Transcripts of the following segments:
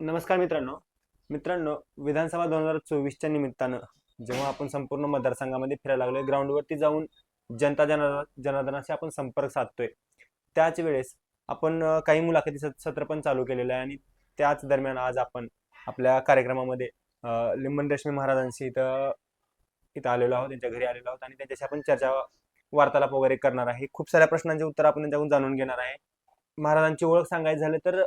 नमस्कार मित्रांनो. मित्रांनो विधानसभा दोन हजार चोवीसच्या निमित्तानं जेव्हा आपण संपूर्ण मतदारसंघामध्ये फिरायला लागलोय ग्राउंडवरती जाऊन जनता जना जनार्दनाशी आपण संपर्क साधतोय. त्याच वेळेस आपण काही मुलाखती सत्र पण चालू केलेलं आहे आणि त्याच दरम्यान आज आपण आपल्या कार्यक्रमामध्ये लिंबन रश्मी महाराजांशी इथं इथं आलेलो आहोत त्यांच्या घरी आलेलो आहोत आणि त्यांच्याशी आपण चर्चा वार्तालाप वगैरे करणार आहे. खूप साऱ्या प्रश्नांचे उत्तर आपण त्यांच्याकडून जाणून घेणार आहे. महाराजांची ओळख सांगायची झालं तर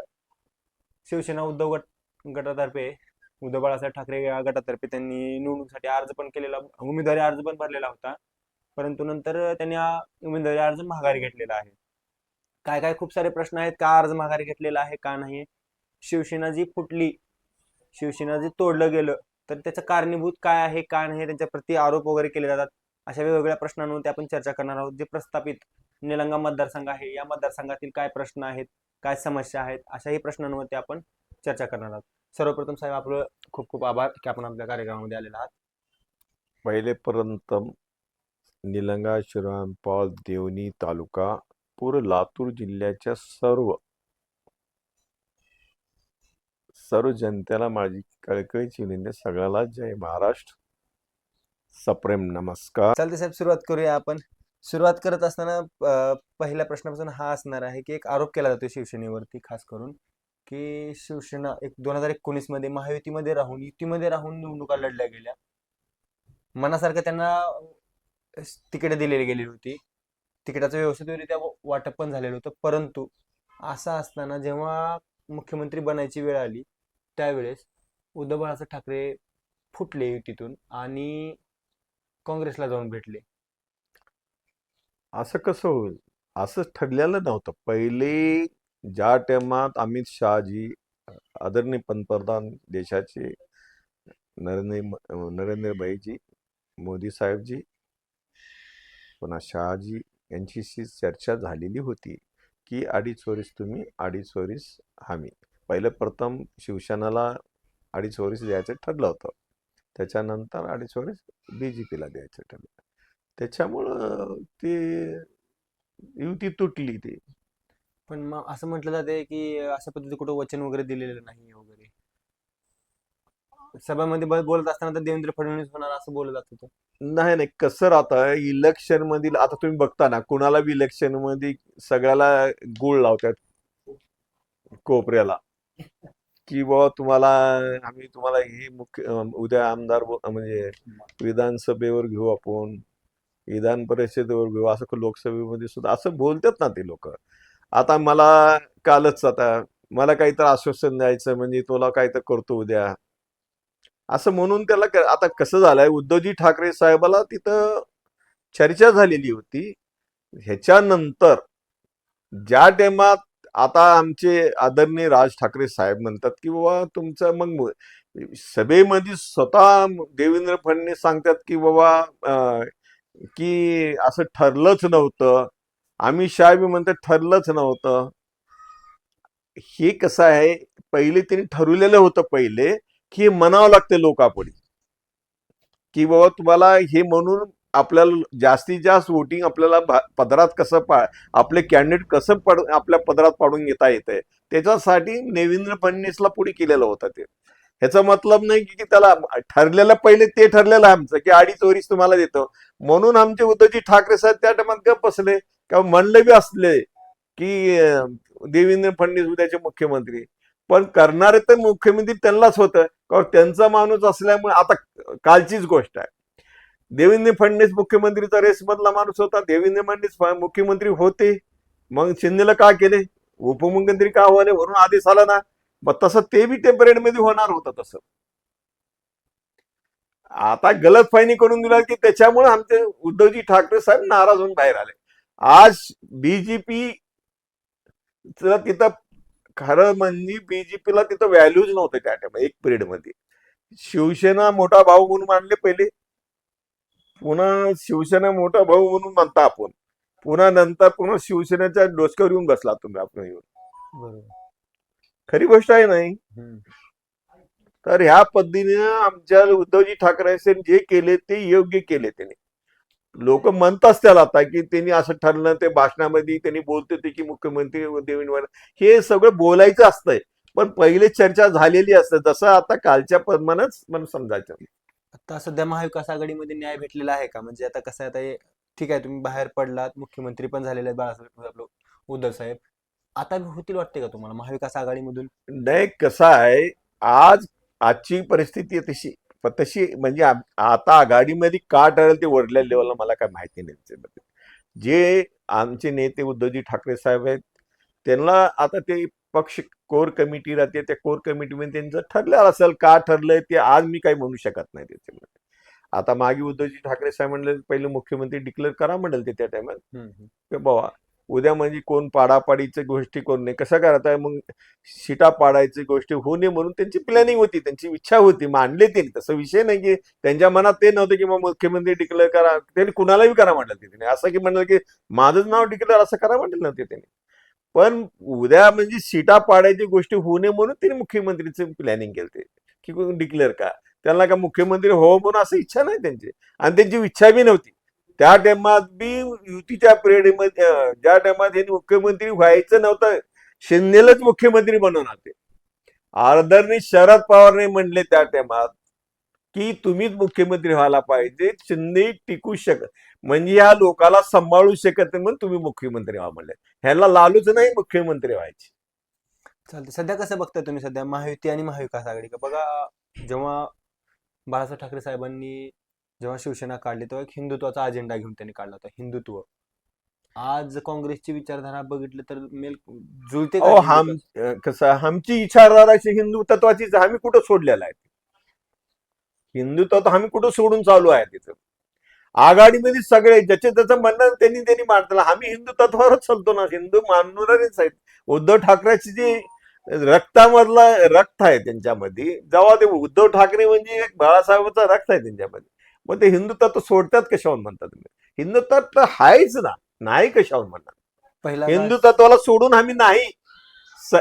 शिवसेना उद्धव गट गटातर्फे उद्धव बाळासाहेब ठाकरे या गटातर्फे त्यांनी निवडणुकीसाठी अर्ज पण केलेला उमेदवारी अर्ज पण भरलेला होता. परंतु नंतर त्यांनी हा उमेदवारी अर्ज माघारी घेतलेला आहे. काय काय खूप सारे प्रश्न आहेत का अर्ज माघारी घेतलेला आहे का नाही? शिवसेना जी फुटली शिवसेना जी तोडलं गेलं तर त्याचं कारणीभूत काय आहे का नाही त्यांच्या प्रति आरोप वगैरे केले जातात. अशा वेगवेगळ्या प्रश्नांवरती आपण चर्चा करणार आहोत. जे प्रस्थापित निलंगा मतदारसंघ आहे या मतदारसंघातील काय प्रश्न आहेत काय समस्या आहेत अशाही प्रश्नांवरती आपण चर्चा करणार आहोत. सर्वप्रथम साहेब आपलं खूप खूप आभार की आपण आपल्या कार्यक्रमामध्ये आलेला आहात. पहिलेपर्यंत निलंगा श्रीरामपाल देवणी तालुका पूर्ण लातूर जिल्ह्याच्या सर्व सर्व जनतेला माझी कळकळीची विनंती. सगळ्याला जय महाराष्ट्र. सप्रेम नमस्कार. चालते साहेब सुरुवात करूया आपण. सुरुवात करत असताना पहिल्या प्रश्नापासून हा असणार आहे की एक आरोप केला जातो शिवसेनेवरती खास करून की शिवसेना एक दोन हजार एकोणीसमध्ये महायुतीमध्ये राहून युतीमध्ये राहून निवडणुका लढल्या गेल्या. मनासारखं त्यांना तिकीट दिलेली गेलेली होती. तिकिटाचं व्यवस्थितरित्या वाटप पण झालेलं होतं. परंतु असं असताना जेव्हा मुख्यमंत्री बनायची वेळ आली त्यावेळेस उद्धव बाळासाहेब ठाकरे फुटले युतीतून आणि काँग्रेसला जाऊन भेटले. असं कसं होईल? असं ठरलेलं नव्हतं. पहिले ज्या टायमात अमित शहाजी आदरणीय पंतप्रधान देशाचे नरेंद्र नरेंद्रभाईजी मोदी साहेबजी पुन्हा शहाजी यांच्याशी चर्चा झालेली होती की अडीच वरीस तुम्ही अडीच वरीस हमी पहिलं प्रथम शिवसेनाला अडीच वरीस द्यायचं ठरलं होतं. त्याच्यानंतर अडीच वरीस बी जे पीला द्यायचं ठरलं. त्याच्यामुळं ते युती तुटली ती. पण मग असं म्हटलं जाते की अशा पद्धती कुठं वचन वगैरे दिलेलं नाही वगैरे. सभामध्ये ब- बोलत असताना तर देवेंद्र फडणवीस होणार असं बोलत जात होतं नाही नाही कसं राहतं इलेक्शन मधील आता तुम्ही बघता ना कुणाला बी इलेक्शनमध्ये सगळ्याला गुळ लावतात कोपऱ्याला. की बाबा तुम्हाला आम्ही तुम्हाला हे मुख्य अं, उद्या आमदार ब- म्हणजे विधानसभेवर घेऊ आपण. विधान परिषदेवर विवासक लोकसभेमध्ये सुद्धा असं बोलतात ना ते लोक. आता मला कालच आता मला काहीतरी आश्वासन द्यायचं म्हणजे तुला काहीतरी करतो उद्या. असं म्हणून त्याला आता कसं झालंय उद्धवजी ठाकरे साहेबाला तिथं चर्चा झालेली होती. ह्याच्यानंतर ज्या टायमात आता आमचे आदरणीय राज ठाकरे साहेब म्हणतात की बाबा तुमचं मग सभेमध्ये स्वतः देवेंद्र फडणवीस सांगतात की बाबा की असं ठरलंच नव्हतं. आम्ही शहा बी म्हणतात ठरलंच नव्हतं. हे कसं आहे पहिले त्यांनी ठरवलेलं होतं पहिले की म्हणावं लागते लोकापुढे. की बाबा तुम्हाला हे म्हणून आपल्याला जास्तीत जास्त वोटिंग आपल्याला पदरात कसं पा आपले कॅन्डिडेट कसं पड आपल्या पदरात पाडून घेता येतंय. त्याच्यासाठी देवेंद्र फडणवीसला पुढे केलेलं होतं ते. ह्याचा मतलब नाही की त्याला ठरलेलं पहिले ते ठरलेलं आमचं की अडीच वरीस तुम्हाला देतो. म्हणून आमचे उद्धवजी ठाकरे साहेब त्या टायमात गप बसले. किंवा म्हणले बी असले की देवेंद्र फडणवीस उद्याचे मुख्यमंत्री. पण करणारे तर मुख्यमंत्री त्यांनाच होतं. कारण त्यांचा माणूस असल्यामुळे आता कालचीच गोष्ट आहे. देवेंद्र फडणवीस मुख्यमंत्रीचा रेसमधला माणूस होता. देवेंद्र फडणवीस मुख्यमंत्री होते. मग शिंदेला का केले? उपमुख्यमंत्री का व्हाले वरून आदेश आला ना. मग तसं ते बी टेम्परेटमध्ये होणार होतं तसं. आता गलत फायनी करून दिला की त्याच्यामुळे आमचे उद्धवजी ठाकरे साहेब नाराज होऊन बाहेर आले. आज बीजेपी तिथं खरं म्हणजे बीजेपीला तिथं व्हॅल्यूज नव्हते त्या टाइम एक पिरियडमध्ये. शिवसेना मोठा भाऊ म्हणून मानले पहिले. पुन्हा शिवसेना मोठा भाऊ म्हणून म्हणता आपण. पुन्हा नंतर पुन्हा शिवसेनेच्या डोसक्यावर येऊन बसला तुम्ही आपण येऊन. बरोबर. खरी गोष्ट आहे नाही. तर ह्या पद्धतीने आमच्या उद्धवजी ठाकरे जे केले ते योग्य केले त्यांनी. लोक म्हणतात त्याला आता की त्यांनी असं ठरलं ते भाषणामध्ये त्यांनी बोलत होते की मुख्यमंत्री देवेंद्र हे सगळं बोलायचं असतंय. पण पहिले चर्चा झालेली असते. जसं आता कालच्या प्रमाणेच मला समजायचं. आता सध्या महाविकास आघाडीमध्ये न्याय भेटलेला आहे का? म्हणजे आता कसं आता ठीक आहे तुम्ही बाहेर पडलात. मुख्यमंत्री पण झालेले आहेत बाळासाहेब उद्धव साहेब. आता होतील वाटते का तुम्हाला महाविकास आघाडीमधून नाही कसं आहे आज आजची परिस्थिती आहे तशी पण तशी म्हणजे आता आघाडीमध्ये का ठरेल ते वरल्या लेवलला मला काय माहिती नाही त्याच्याबद्दल. जे आमचे नेते उद्धवजी ठाकरे साहेब आहेत त्यांना आता ते पक्ष कोर कमिटी राहते त्या कोर कमिटीमध्ये त्यांचं ठरलं असेल का ठरलंय ते आज मी काही म्हणू शकत नाही त्याच्यामध्ये आता मागे उद्धवजी ठाकरे साहेब म्हणले पहिले मुख्यमंत्री डिक्लेअर करा म्हणेल ते त्या टायमात हम्म, हम्म. की बाबा उद्या म्हणजे कोण पाडापाडीचे गोष्टी कोण नाही कसं करताय मग शिटा पाडायची गोष्टी होऊ नये म्हणून त्यांची प्लॅनिंग होती त्यांची इच्छा होती मांडले ते तसं विषय नाही की त्यांच्या मनात ते नव्हतं की मग मुख्यमंत्री डिक्लेअर करा त्यांनी कुणालाही करा म्हटलं ते त्यांनी. असं की म्हणलं की माझंच नाव डिक्लेअर असं करा म्हटलं नव्हते त्यांनी. पण उद्या म्हणजे सीटा पाडायची गोष्टी होऊ नये म्हणून त्यांनी मुख्यमंत्रीचं प्लॅनिंग केलं की डिक्लेअर का त्यांना का मुख्यमंत्री हो म्हणून असं इच्छा नाही त्यांची. आणि त्यांची इच्छा बी नव्हती. त्या टायमात बी युतीच्या पिरियडमध्ये ज्या टायमात हे मुख्यमंत्री व्हायचं नव्हतं शिंदेलाच मुख्यमंत्री बनवणार ते आदरणीय शरद पवारने म्हणले त्या टायमात की तुम्हीच मुख्यमंत्री व्हायला पाहिजे शिंदे टिकू शकत म्हणजे या लोकाला सांभाळू शकत नाही म्हणून तुम्ही मुख्यमंत्री व्हा म्हणले. ह्याला लालूच नाही मुख्यमंत्री व्हायचे. चालते सध्या कसं बघताय तुम्ही सध्या? महायुती आणि महाविकास आघाडी का? बघा जेव्हा बाळासाहेब ठाकरे साहेबांनी जेव्हा शिवसेना काढली तेव्हा एक हिंदुत्वाचा अजेंडा घेऊन त्यांनी काढला होता हिंदुत्व. आज काँग्रेसची विचारधारा बघितलं तर मेल जुळते का अहो हिंदुत्व? कसं आमची विचारधाराची हिंदू तत्वाचीच आहे. आम्ही कुठं सोडलेला आहे? हिंदू तत्व आम्ही कुठं सोडून चालू आहे तिथं? आघाडीमध्ये सगळे ज्याचे त्याचं म्हणणं त्यांनी त्यांनी मांडलं. आम्ही हिंदू तत्वावरच चालतो ना. हिंदू मानणारेच आहेत. उद्धव ठाकरेची जी रक्तामधला रक्त आहे त्यांच्यामध्ये जेव्हा ते उद्धव ठाकरे म्हणजे एक बाळासाहेबांचा रक्त आहे त्यांच्यामध्ये. मग ते हिंदू तत्व सोडतात कशावर म्हणतात तुम्ही हिंदू तत्व आहेच ना नाही कशावर म्हणतात? पहिला हिंदू तत्वाला सोडून आम्ही नाही.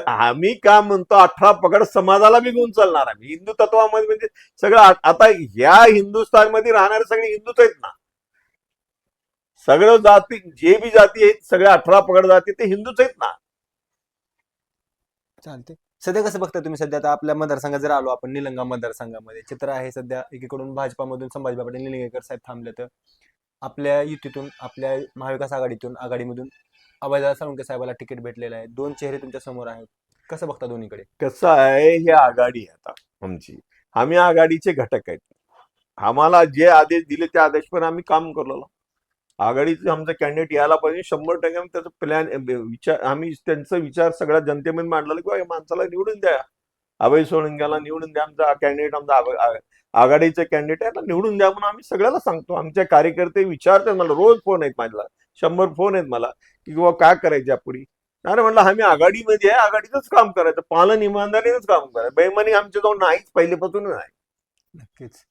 आम्ही का म्हणतो अठरा पगड समाजाला बी घेऊन चालणार आम्ही? हिंदू तत्वामध्ये म्हणजे सगळं आता ह्या हिंदुस्थानमध्ये राहणारे सगळे हिंदूच आहेत ना. सगळं जाती जे बी जाती आहेत सगळ्या अठरा पगड जाती ते हिंदूच आहेत ना. चालते सध्या कसं बघता तुम्ही? सध्या आता आपल्या मतदारसंघात जर आलो आपण निलंगा मतदारसंघामध्ये चित्र आहे सध्या एकीकडून भाजपामधून संभाजी पाटील निलंगेकर साहेब थांबले तर आपल्या युतीतून आपल्या महाविकास आघाडीतून आघाडीमधून अभयदादा साळुंके साहेबाला तिकीट भेटलेलं आहे. दोन चेहरे तुमच्यासमोर आहेत. कसं बघता दोन्हीकडे? कसं आहे ही आघाडी आता आमची. आम्ही आघाडीचे घटक आहेत. आम्हाला जे आदेश दिले त्या आदेश पण आम्ही काम करलो आघाडीचे आमचा कॅन्डिडेट यायला पाहिजे. शंभर टक्के आम्ही त्याचा प्लॅन विचार आम्ही त्यांचा विचार सगळ्या जनतेमध्ये मांडला की बा या माणसाला निवडून द्या. अभय सोळंग्याला निवडून द्या. आमचा कॅन्डिडेट आमचा आघाडीचा कॅन्डिडेट आहे निवडून द्या म्हणून आम्ही सगळ्याला सांगतो. आमचे कार्यकर्ते विचारतात मला रोज फोन आहेत माझ्याला. शंभर फोन आहेत मला. की बाबा काय करायचे पुढे अरे म्हणलं आम्ही आघाडीमध्ये आहे आघाडीचंच काम करायचं. पालन इमानदारीनंच काम करायचं. बेमानी आमच्या जवळ नाहीच पहिलेपासून नाही नक्कीच.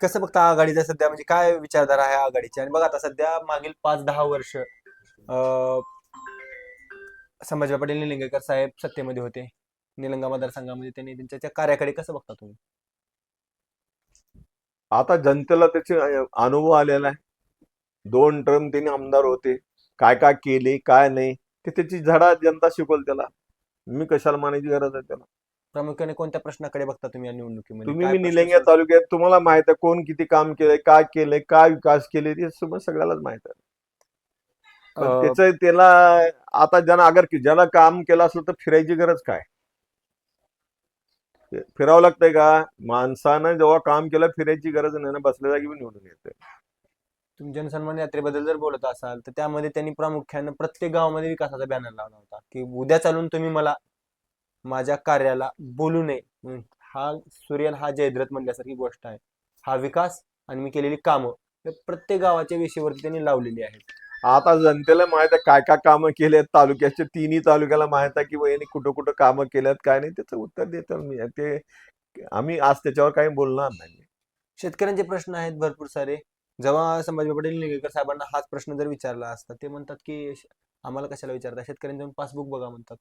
कसं बघता आघाडीचा सध्या? म्हणजे काय विचारधारा आहे आघाडीची? आणि बघा आता सध्या मागील पाच दहा वर्ष अं, संभाजी पाटील निलंगेकर साहेब सत्तेमध्ये होते. निलंगा मतदारसंघामध्ये त्यांनी त्यांच्या त्या कार्याकडे कसं बघता तुम्ही? आता जनतेला त्याचे अ, अनुभव आलेला आहे. दोन टर्म त्यांनी आमदार होते. काय काय केले काय नाही ते त्याची झडा जनता शिकवल त्याला. मी कशाला मानायची गरज आहे त्याला? प्रामुख्याने कोणत्या प्रश्नाकडे बघता तुम्ही या निवडणुकीमध्ये? तुम्ही काय मी प्रश्न निलंग्या तालुक्यात तुम्हाला माहीत आहे कोण किती काम केलंय काय केलंय काय विकास केले ते सगळं सगळ्यालाच माहीत आहे. अं, त्याचं त्याला आता ज्यानं अगर ज्याला काम केलं असलं तर फिरायची गरज काय? फिरावं लागतंय का? माणसानं जेव्हा काम केलं फिरायची गरज नाही ना बसल्या जागी पण निवडून येते तुम्ही जनसन्मान यात्रेबद्दल जर बोलत असाल तर त्यामध्ये त्यांनी प्रामुख्यानं प्रत्येक गावामध्ये विकासाचा बॅनर लावला होता की उद्या चालून तुम्ही मला माझ्या कार्याला बोलू नये. हा सूर्यन हा जयद्रथ म्हणल्यासारखी गोष्ट आहे. हा विकास आणि मी केलेली कामं हे प्रत्येक गावाच्या विषयावरती त्यांनी लावलेली आहेत. आता जनतेला माहीत आहे काय काय कामं केलेत तालुक्याच्या तिन्ही तालुक्याला माहीत आहे की यांनी कुठं कुठं कामं केल्यात काय नाही त्याचं उत्तर देतो मी. ते आम्ही आज त्याच्यावर काही बोलणार नाही. शेतकऱ्यांचे प्रश्न आहेत भरपूर सारे. जेव्हा संभाजी पाटील निलंगेकर साहेबांना हाच प्रश्न जर विचारला असता ते म्हणतात की आम्हाला कशाला विचारता? शेतकऱ्यांचं पासबुक बघा म्हणतात.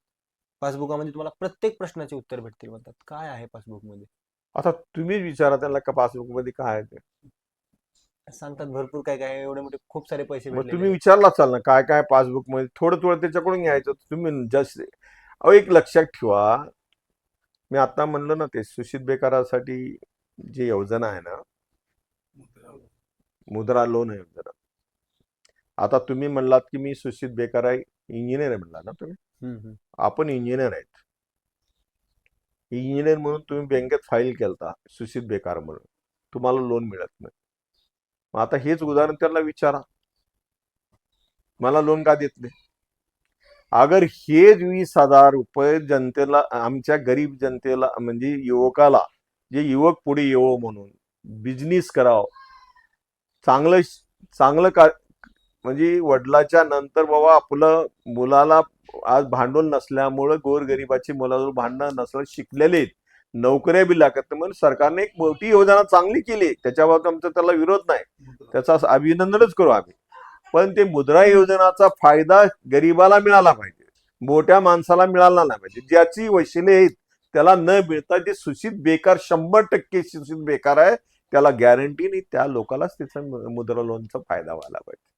पासबुकामध्ये तुम्हाला प्रत्येक प्रश्नाचे उत्तर भेटतील म्हणतात. काय आहे पासबुकमध्ये आता तुम्हीच विचारा त्यांना का पासबुकमध्ये काय आहे ते? सांगतात भरपूर काय काय आहे, एवढे मोठे खूप सारे पैसे मग भेटलेले तुम्ही आहेत. विचारला चाल ना काय काय पासबुकमध्ये थोडं थोडं त्याच्याकडून घ्यायचं तुम्ही जस्ट अहो एक लक्षात ठेवा. मी आता म्हणलं ना ते सुशीत बेकारासाठी जी योजना आहे ना मुद्रा लोन योजना. आता तुम्ही म्हणलात की मी सुशीत बेकार आहे इंजिनियर आहे म्हणला ना तुम्ही. आपण इंजिनियर आहेत. इंजिनियर म्हणून तुम्ही बँकेत फाईल केलता सुशीत बेकार म्हणून. तुम्हाला लोन मिळत नाही. मग आता हेच उदाहरण त्यांना विचारा. मला लोन का देत नाही? अगर हेच वीस हजार रुपये जनतेला आमच्या गरीब जनतेला म्हणजे युवकाला जे युवक पुढे येवो म्हणून बिझनेस करावं. चांगलं चांगलं का म्हणजे वडिलाच्या नंतर बाबा आपलं मुलाला आज भांडवल नसल्यामुळं गोरगरिबाची मुलाजवळ भांडणं नसलं शिकलेले आहेत. नोकऱ्या बी लागत नाही. म्हणून सरकारने एक मोठी योजना चांगली केली त्याच्याबाबत आमचा त्याला विरोध नाही. त्याचा अभिनंदनच करू आम्ही. पण ते मुद्रा योजनाचा फायदा गरिबाला मिळाला पाहिजे. मोठ्या माणसाला मिळाला नाही पाहिजे. ज्याची वशिले आहेत त्याला न मिळता जे सुशित बेकार शंभर टक्के सुशित बेकार आहे त्याला गॅरंटी नाही. त्या लोकांनाच त्याचा मुद्रा लोनचा फायदा व्हायला पाहिजे.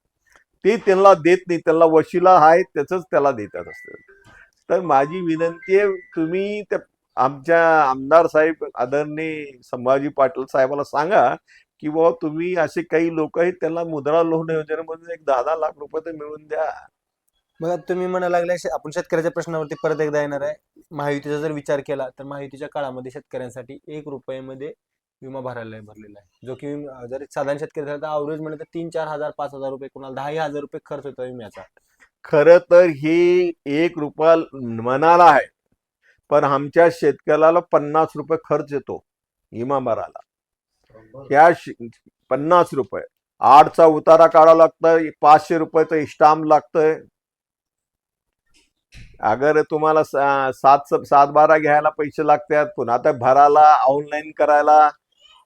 ते त्यांना देत नाही त्यांना वशिला आहे त्याच त्याला देतात असतात तर माझी विनंती आहे तुम्ही त्या आमच्या आमदार साहेब आदरणीय संभाजी पाटील साहेबाला सांगा की बाबा तुम्ही असे काही लोक आहेत त्यांना मुद्रा लोन योजनेमधून एक दहा दहा लाख रुपये तर मिळवून द्या. मग तुम्ही म्हणा लागले आपण शेतकऱ्याच्या प्रश्नावरती परत एकदा येणार आहे. महायुतीचा जर विचार केला तर महायुतीच्या काळामध्ये शेतकऱ्यांसाठी एक रुपयामध्ये विमा भरायला भरलेला आहे. जो की जर साधारण शेतकरी झाला तर अवरेज म्हणलं तर तीन चार हजार पाच हजार रुपये कोणाला दहाही हजार रुपये खर्च होतो विम्याचा. खरं तर ही एक रुपया मनाला आहे. पण आमच्या शेतकऱ्याला पन्नास रुपये खर्च येतो विमा भरायला. या शे- पन्नास रुपये. आठचा उतारा काढावा लागतंय पाचशे रुपयाचं स्टाम्प लागतंय. अगर तुम्हाला सात सात बारा घ्यायला पैसे लागतात पुन्हा आता भरायला ऑनलाईन करायला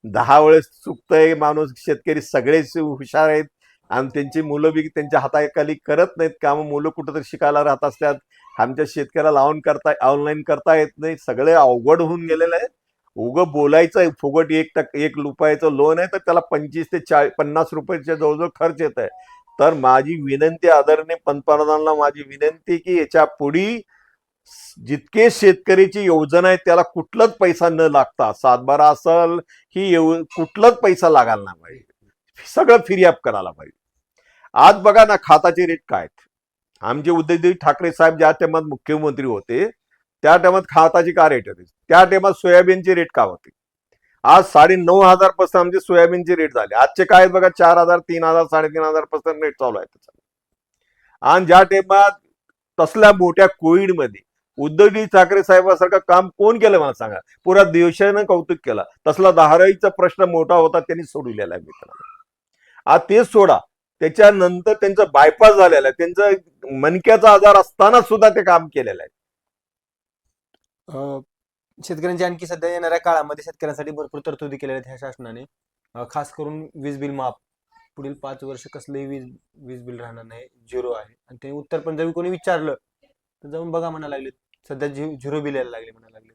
दहा वेळेस चुकतंय माणूस शेतकरी सगळेच हुशार आहेत आणि त्यांची मुलं बी त्यांच्या हाताखाली करत नाहीत काम. मुलं कुठंतरी शिकायला राहत असतात आमच्या शेतकऱ्याला ऑन करता ऑनलाईन करता येत नाही. सगळे अवघड होऊन गेलेलं आहे उगं बोलायचं आहे, फुकट एक टक एक रुपयाचं लोन आहे तर त्याला पंचवीस ते चाळीस पन्नास रुपयाच्या जवळजवळ खर्च येत आहे तर माझी विनंती आदरणीय पंतप्रधानांना माझी विनंती की याच्यापुढे जितके शेतकरीची योजना आहे त्याला कुठलाच पैसा न लागता सातबारा असल ही येऊ कुठलाच पैसा लागायला नाही पाहिजे. सगळं फिर्याब करायला पाहिजे. आज बघा ना खाताचे रेट काय आहेत? आमचे उद्धवजी ठाकरे साहेब ज्या टायमात मुख्यमंत्री होते त्या टायमात खाताचे का रेट होते? त्या टायमात सोयाबीनचे रेट का होते? आज साडे नऊ हजारपासून आमचे सोयाबीनचे रेट झाले. आजचे काय बघा चार हजार तीन हजार साडेतीन हजारपासून रेट चालू आहे त्याचा. आणि ज्या टायमात तसल्या मोठ्या कोविडमध्ये उद्धवजी ठाकरे साहेबासारखं काम कोण केलं मला सांगा. पुरा देशानं कौतुक केलं. तसला दहाराईचा प्रश्न मोठा होता त्यांनी सोडविलेला आहे मित्रांनो. आज ते सोडा. त्याच्यानंतर त्यांचं बायपास झालेलं आहे. त्यांचं मनक्याचा आजार असताना सुद्धा ते काम केलेलं आहे. अं, शेतकऱ्यांची आणखी सध्या येणाऱ्या काळामध्ये शेतकऱ्यांसाठी भरपूर तरतुदी केलेल्या आहेत ह्या शासनाने. खास करून वीज बिल माफ. पुढील पाच वर्ष कसलंही वीज वीज बिल राहणार नाही. झिरो आहे. आणि ते उत्तर पण जर कोणी विचारलं तर जाऊन बघा म्हणा लागले सध्या झि झिरो बिल यायला लागले म्हणायला लागले.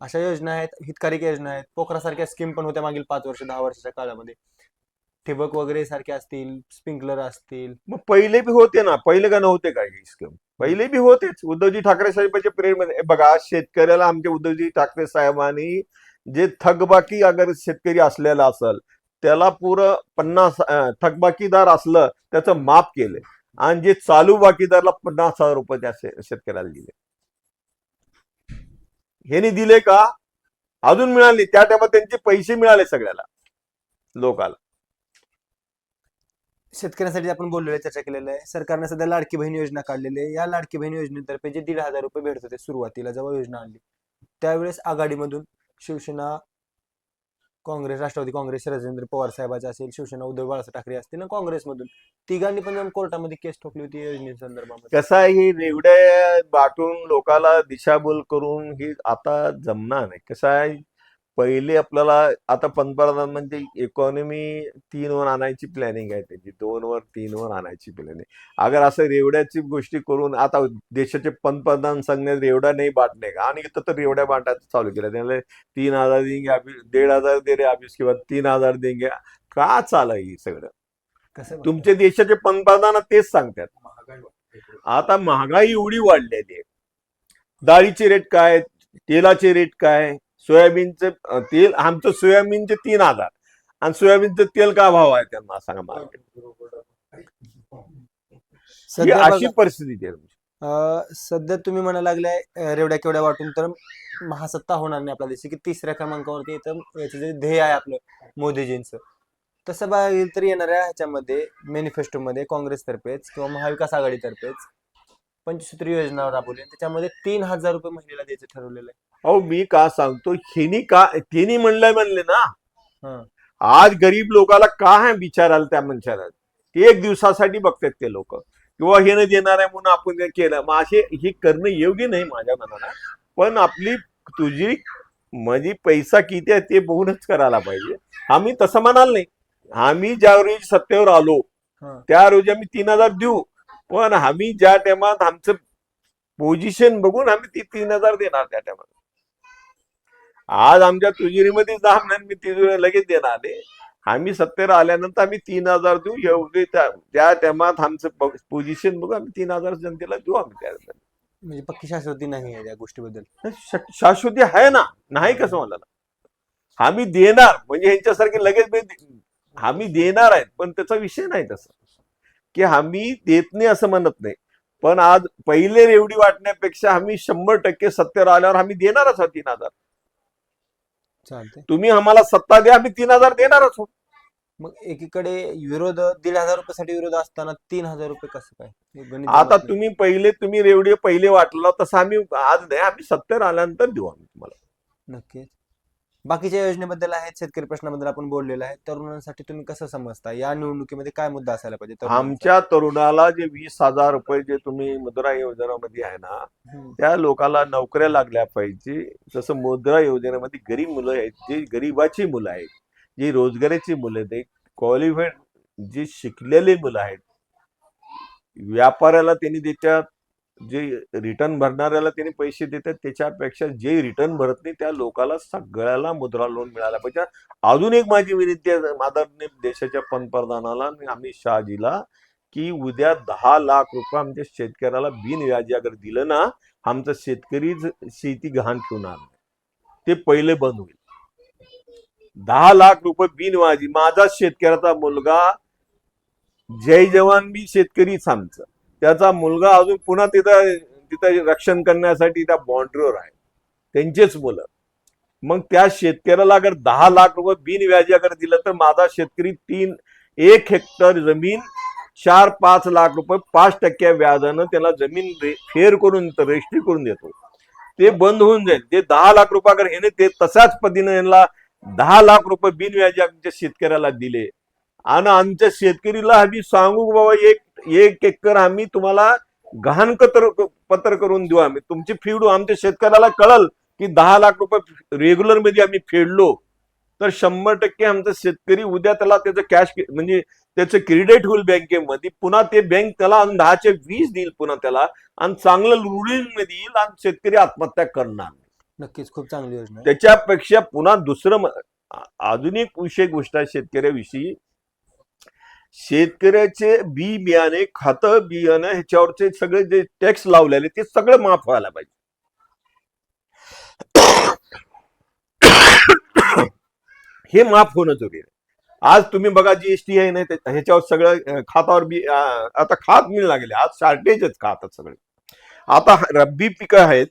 अशा योजना आहेत हितकारक योजना आहेत. पोखरासारख्या स्कीम पण होत्या मागील पाच वर्ष दहा वर्षाच्या काळामध्ये. ठिबक वगैरे सारखे असतील स्प्रिंकलर असतील. मग पहिले बी होते ना पहिले का नव्हते काय स्कीम पहिले बी होतेच. उद्धवजी ठाकरे साहेबांच्या पिरियडमध्ये बघा शेतकऱ्याला आमच्या उद्धवजी ठाकरे साहेबांनी जे थकबाकी अगर शेतकरी असलेला असेल त्याला पुरं पन्नास थकबाकीदार असलं त्याचं माफ केलं. आणि जे चालू बाकीदारला पन्नास हजार रुपये त्या शेतकऱ्याला दिले. ह्यानी दिले का? अजून मिळाले त्या टायमात त्यांचे पैसे मिळाले सगळ्याला. लोकाला. शेतकऱ्यांसाठी आपण बोललेलं चर्चा केलेलं आहे. सरकारने सध्या लाडकी बहीण योजना काढलेली आहे. या लाडकी बहीण योजनेतर्फे जे दीड हजार रुपये भेटत होते सुरुवातीला जेव्हा योजना आणली त्यावेळेस आघाडीमधून शिवसेना काँग्रेस राष्ट्रवादी काँग्रेस राजेंद्र पवार साहेबाचे असेल शिवसेना उद्धव बाळासाहेब ठाकरे असतील ना काँग्रेसमधून तिघांनी पण जाऊन कोर्टामध्ये केस ठोकली होती या योजनेसंदर्भामध्ये. कसं आहे ही रेवड्या बाटून लोकाला दिशाभूल करून ही आता जमणार नाही. कसं आहे पहिले आपल्याला आता पंतप्रधान म्हणजे इकॉनॉमी तीन वर आणायची प्लॅनिंग आहे त्याची. दोन वर तीन वर आणायची प्लॅनिंग अगर असं रेवड्याची गोष्टी करून आता देशाचे पंतप्रधान सांगण्यात रेवडा नाही बांटणे का? आणि इथं तर रेवड्या बांटायचं चालू केलं त्याला तीन हजार देंगे अभी डेढ़ हजार दे रे अभी उसके बाद तीन हजार देंगे. का चालू आहे हे सगळं? कसं? तुमचे देशाचे पंतप्रधान तेच सांगतात. आता महागाई एवढी वाढलेली आहे. डाळीचे रेट काय तेलाचे रेट काय? सोयाबीनचं तेल आमचं सोयाबीनचे तीन हजार आणि सोयाबीनचं तेल काय भाव आहे त्यांना सांगा मला. सध्या अशी परिस्थिती आहे सध्या तुम्ही म्हणा लागलाय रेवड्या केवड्या वाटून तर महासत्ता होणार नाही आपल्या देशी की तिसऱ्या क्रमांकावरती येतं याचं जे ध्येय आहे आपलं मोदीजींचं. तसं बघायला तर येणाऱ्या ह्याच्यामध्ये मॅनिफेस्टोमध्ये काँग्रेसतर्फेच किंवा महाविकास आघाडीतर्फेच पंचसूत्री योजना राबवली आणि त्याच्यामध्ये तीन हजार रुपये महिन्याला द्यायचं ठरवलेलं आहे. अहो मी का सांगतो हेनी का त्यांनी म्हणलंय म्हणले ना हं. आज गरीब लोकाला का आहे विचारायला त्या मनशाला ते एक दिवसासाठी बघतात ते लोक. किंवा हे न देणार आहे म्हणून आपण केलं. मग असे हे करणं योग्य नाही माझ्या मनाला. पण आपली तुझी म्हणजे पैसा किती आहे ते बघूनच करायला पाहिजे. आम्ही तसं म्हणाल नाही. आम्ही ज्या रोजी सत्तेवर आलो हं. त्या रोजी आम्ही तीन हजार देऊ. पण आम्ही ज्या टायमात आमचं पोझिशन बघून आम्ही ती तीन हजार देणार त्या टायमात आज आमच्या तुजिरीमध्ये दहा महिन्यात मी तिजोरी लगेच देणार आहे. आम्ही सत्तेवर आल्यानंतर आम्ही तीन हजार देऊ. एवढे त्या टायमात आमचं पोझिशन बघू आम्ही तीन हजार जनतेला देऊ आम्ही त्या म्हणजे पक्की शाश्वती नाही आहे या गोष्टीबद्दल. शाश्वती आहे ना? नाही कसं मला आम्ही देणार. म्हणजे ह्यांच्यासारखे लगेच आम्ही देणार आहेत. पण त्याचा विषय नाही तसा. की आम्ही देत नाही असं म्हणत नाही. पण आज पहिले रेवडी वाटण्यापेक्षा आम्ही शंभर टक्के सत्तेवर आल्यावर आम्ही देणारच आहोत तीन हजार. तुम्ही आम्हाला सत्ता द्या आम्ही तीन हजार देणारच आहोत. मग एकीकडे विरोध दीड हजार रुपयासाठी विरोध असताना तीन हजार रुपये कसं काय? आता. तुम्ही पहिले तुम्ही रेवडी पहिले वाटला तसं आम्ही आज नाही आम्ही सत्तेवर आल्यानंतर देऊ आम्ही तुम्हाला. नक्कीच. बाकीच्या योजनेबद्दल आहेत शेतकरी प्रश्नाबद्दल आपण बोललेलो आहे तरुणांसाठी तुम्ही कसं समजता या निवडणुकीमध्ये काय मुद्दा असायला पाहिजे? आमच्या तरुणाला जे वीस हजार रुपये जे तुम्ही मुद्रा योजनेमध्ये आहे ना. त्या लोकांना नोकऱ्या लागल्या पाहिजे जसं मुद्रा योजनेमध्ये गरीब मुलं आहेत जे गरीबाची मुलं आहेत जी रोजगाराची मुलं आहेत क्वालिफाईड जी शिकलेली मुलं आहेत व्यापाऱ्याला त्यांनी देतात जे रिटर्न भरणाऱ्याला त्यांनी पैसे देतात त्याच्यापेक्षा जे रिटर्न भरत नाही त्या लोकाला सगळ्याला मुद्रा लोन मिळायला पाहिजे. अजून एक माझी विनंती आहे आदरणीय देशाच्या पंतप्रधानाला आणि अमित शहाजीला की उद्या दहा लाख रुपये आमच्या शेतकऱ्याला बिनव्याजी अगर दिलं ना आमचं शेतकरी शेती घाण ठेवणार नाही. ते पहिले बंद होईल. दहा लाख रुपये बिनव्याजी माझा शेतकऱ्याचा मुलगा जय जवान बी शेतकरीच आमचा. त्याचा मुलगा अजून पुन्हा तिथं तिथं रक्षण करण्यासाठी त्या बॉन्ड्रीवर आहे. त्यांचेच मुलं. मग त्या शेतकऱ्याला अगर दहा लाख रुपये बिनव्याजी अगर दिलं तर माझा शेतकरी तीन एक हेक्टर जमीन चार पाच लाख रुपये पाच टक्के व्याजानं त्याला जमीन फेर करून रजिस्ट्री करून देतो. ते बंद होऊन जाईल. ते दहा लाख रुपये अगर ह्याने ते तशाच पद्धतीने यांना दहा लाख रुपये बिनव्याजी आमच्या शेतकऱ्याला दिले. आणि आमच्या शेतकरीला आम्ही सांगू बाबा एक एक एकर आम्ही तुम्हाला गहाण कतर पत्र करून देऊ आम्ही. तुमची फेडू आमच्या शेतकऱ्याला कळल की दहा लाख रुपये रेग्युलरमध्ये आम्ही फेडलो तर शंभर टक्के आमचा शेतकरी उद्या त्याला त्याचं कॅश म्हणजे त्याचं क्रेडिट होईल बँकेमध्ये. पुन्हा ते बँक त्याला आणि दहाचे वीस देईल पुन्हा त्याला आणि चांगलं रुलिंगमध्ये येईल आणि शेतकरी आत्महत्या करणार. नक्कीच खूप चांगली योजना त्याच्यापेक्षा पुन्हा दुसरं म- आ- अजून एक विषय गोष्ट आहे शेतकऱ्याविषयी. शेतकऱ्याचे बी बियाणे खातं बियाणं ह्याच्यावरचे सगळे जे टॅक्स लावलेले ते सगळं माफ व्हायला पाहिजे. हे माफ होणं जरुरी आहे. आज तुम्ही बघा जीएसटी आहे नाही ह्याच्यावर सगळं खातावर बी आता खात मिळ लागले. आज शॉर्टेजच खातात सगळे. आता रब्बी पिकं आहेत.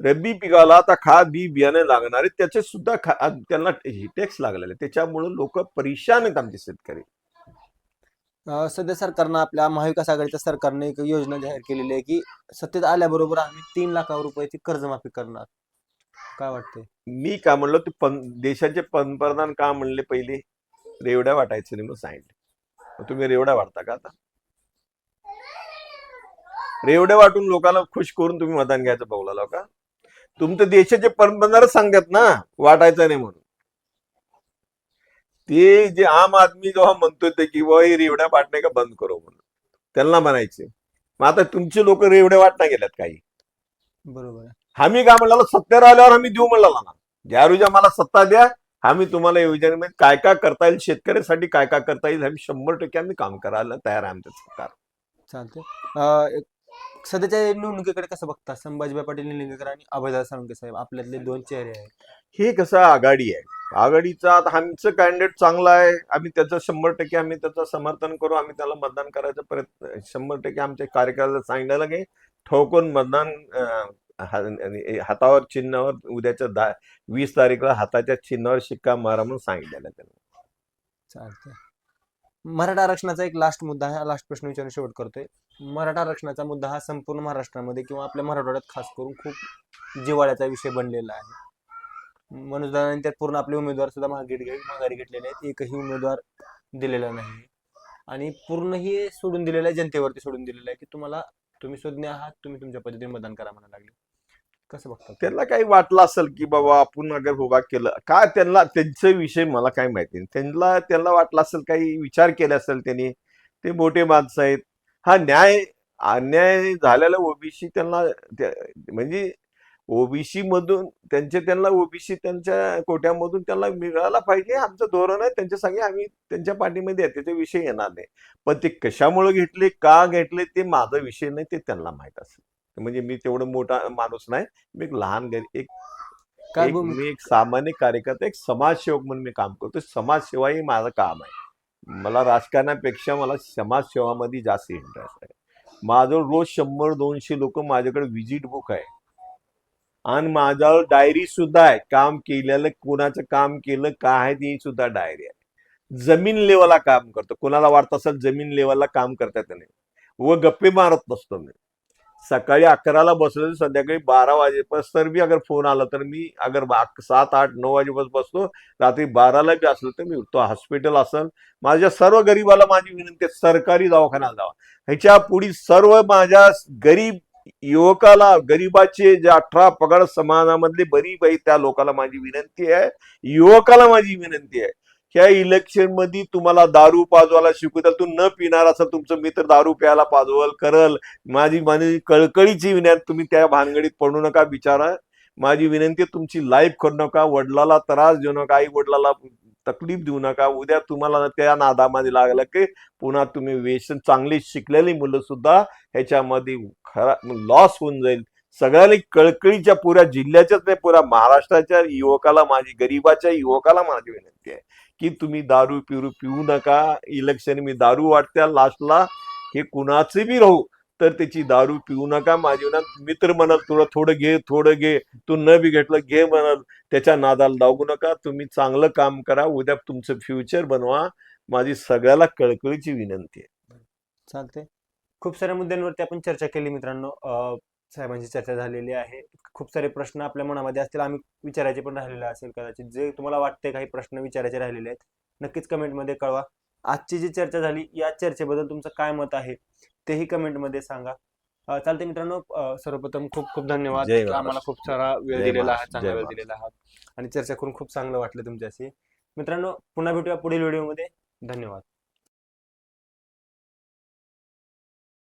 रब्बी पिकाला आता खा बी बियाणे लागणारे त्याचे सुद्धा खा त्यांना टॅक्स लागलेले त्याच्यामुळे लोक परेशान आहेत आमचे शेतकरी. सध्या सरकारनं आपल्या महाविकास आघाडीच्या सरकारने एक योजना जाहीर केलेली आहे की सत्तेत आल्याबरोबर आम्ही तीन लाखावर रुपयाची कर्जमाफी करणार. काय वाटतंय? मी काय म्हणलो ते पं देशाचे पंतप्रधान का म्हणले पहिले? रेवड्या वाटायचं नाही मग सांगितलं. तुम्ही रेवड्या वाटता का आता? रेवड्या वाटून लोकांना खुश करून तुम्ही मतदान घ्यायचं बोलायला का? तुमचं देशाचे पंतप्रधानच सांगतात ना वाटायचं नाही म्हणून. ते जे आम आदमी जेव्हा म्हणतोय ते की हे रेवड्या वाटणे का बंद करो म्हणून. त्यांना म्हणायचे. मग आता तुमचे लोक रेवड्या वाटणं गेल्यात काही. बरोबर आम्ही काय म्हणलं सत्तेवर आल्यावर आम्ही देऊ म्हणला ना. ज्या रोजी आम्हाला सत्ता द्या आम्ही तुम्हाला योजनेमध्ये काय काय करता येईल शेतकऱ्यासाठी काय काय करता येईल आम्ही शंभर टक्के आम्ही काम करायला तयार आहे आमचं सरकार. चालते सध्याच्या निवडणुकीकडे कसं बघता? संभाजीभाई पाटील निलंगेकर आणि अभयदादा साळुंके साहेब आपल्यातले दोन चेहरे आहेत. हे कसं आघाडी आहे. आघाडीचा आता आमचं कॅन्डिडेट चांगलं आहे. आम्ही त्याचं शंभर टक्के आम्ही त्याचं समर्थन करू. आम्ही त्याला मतदान करायचा प्रयत्न शंभर टक्के आमच्या कार्यकर्त्याला सांगितलं की ठोकून मतदान हातावर चिन्हावर उद्याच्या दहा वीस तारीखला हाताच्या चिन्हावर शिक्का मारा म्हणून सांगितलेलं त्याला त्यांना. चालतंय. मराठा आरक्षणाचा एक लास्ट मुद्दा हा लास्ट प्रश्न विचारून शेवट करतोय. मराठा आरक्षणाचा मुद्दा हा संपूर्ण महाराष्ट्रामध्ये किंवा आपल्या मराठवाड्यात खास करून खूप जिव्हाळ्याचा विषय बनलेला आहे. मनोजदानांनी त्यात पूर्ण आपले उमेदवार सुद्धा मागे माघारी घेतलेले आहेत. एकही उमेदवार दिलेला नाही. आणि पूर्ण हे सोडून दिलेलं आहे जनतेवरती सोडून दिलेलं आहे की तुम्हाला तुम्ही सुज्ञ आहात तुम्ही तुमच्या पद्धतीने मतदान करा म्हणायला लागले. कसं बघता? त्यांना काही वाटलं असेल की बाबा आपण अगर होगा केलं काय त्यांना त्यांचा विषय मला काय माहिती नाही. त्यांना त्यांना वाटलं असेल काही विचार केला असेल त्यांनी ते मोठे माणसं आहेत. हा न्याय अन्याय झालेला ओबीसी त्यांना म्हणजे ओबीसी मधून त्यांचे त्यांना ओबीसी त्यांच्या कोट्यामधून त्यांना मिळाला पाहिजे. आमचं धोरण आहे. त्यांच्या सांगे आम्ही त्यांच्या पाठीमध्ये आहे. त्याचा विषय येणार नाही. पण ते कशामुळे घेतले का घेतले ते माझा विषय नाही ते त्यांना माहीत असेल. म्हणजे मी तेवढं मोठा माणूस नाही. मी एक लहान गरी एक काय मी एक सामान्य कार्यकर्ता एक समाजसेवक म्हणून मी काम करतो. समाजसेवा ही माझं काम आहे. मला राजकारणापेक्षा मला समाजसेवामध्ये जास्त इंटरेस्ट आहे. माझं रोज शंभर दोनशे लोक माझ्याकडे विजिट बुक आहे. आणि माझ्यावर डायरी सुद्धा आहे. काम केलेलं कोणाचं काम केलं काय आहे ती सुद्धा डायरी आहे. जमीन लेवलला काम करतो. कोणाला वाटत असेल जमीन लेवलला काम करता येत नाही व गप्पे मारत नसतो मी. सकाळी अकराला बसलो संध्याकाळी बारा वाजेपास तर मी अगर फोन आला तर मी अगर बा- सात आठ नऊ वाजेपासून बसतो रात्री बाराला बी असलं तर मी उठतो. हॉस्पिटल असेल. माझ्या सर्व गरीबाला माझी विनंती आहे सरकारी दवाखान्याला जावा. ह्याच्या पुढे सर्व माझ्या गरीब युवकाला गरीबाचे जे अठरा पगार समाजामधले बरी आहे त्या लोकाला माझी विनंती आहे. युवकाला माझी विनंती आहे. ह्या इलेक्शनमध्ये तुम्हाला दारू पाजवायला शिकवताल. तू न पिणार असं तुमचं मित्र दारू प्यायला पाजवल करल. माझी माझी कळकळीची विनंती तुम्ही त्या भानगडीत पडू नका बिचारा. माझी विनंती तुमची लाईफ करू नका वडिलाला त्रास देऊ नका आई वडिलाला तकलीफ देऊ नका. उद्या तुम्हाला त्या नादामध्ये लागलं की पुन्हा तुम्ही व्यसन चांगली शिकलेली मुलं सुद्धा ह्याच्यामध्ये खरा लॉस होऊन जाईल. सगळ्यांनी कळकळीच्या पुऱ्या जिल्ह्याच्याच नाही पुऱ्या महाराष्ट्राच्या युवकाला माझी गरीबाच्या युवकाला माझी विनंती आहे की तुम्ही दारू पिरू पिऊ नका. इलेक्शन मी दारू वाटत्या लास्टला हे कुणाचे बी राहू. तर त्याची दारू पिऊ नका. माझी विनंती मित्र म्हणाल तुला थोडं घे थोडं घे. तू न बी घेतलं घे म्हणाल. त्याच्या नादाला लागू नका. तुम्ही चांगलं काम करा. उद्या तुमचं फ्युचर बनवा. माझी सगळ्याला कळकळीची विनंती आहे. चालतंय. खूप साऱ्या मुद्द्यांवरती आपण चर्चा केली मित्रांनो. साहेबांची चर्चा झालेली आहे. खूप सारे प्रश्न आपल्या मनामध्ये असतील. आम्ही विचारायचे पण राहिलेले असेल कदाचित. जे तुम्हाला वाटते काही प्रश्न विचारायचे राहिलेले आहेत नक्कीच कमेंटमध्ये कळवा. आजची जी चर्चा झाली या चर्चेबद्दल तुमचं काय मत आहे? तेही कमेंटमध्ये सांगा. चालते मित्रांनो. सर्वप्रथम खूप खूप धन्यवाद. जय की महाराष्ट्र. आम्हाला खूप सारा वेळ जय दिलेला आहात महाराष्ट्र, चांगला जय वेळ. दिलेला आहात आणि चर्चा करून खूप चांगलं वाटलं तुमच्याशी. मित्रांनो पुन्हा भेटूया पुढील व्हिडिओमध्ये. धन्यवाद.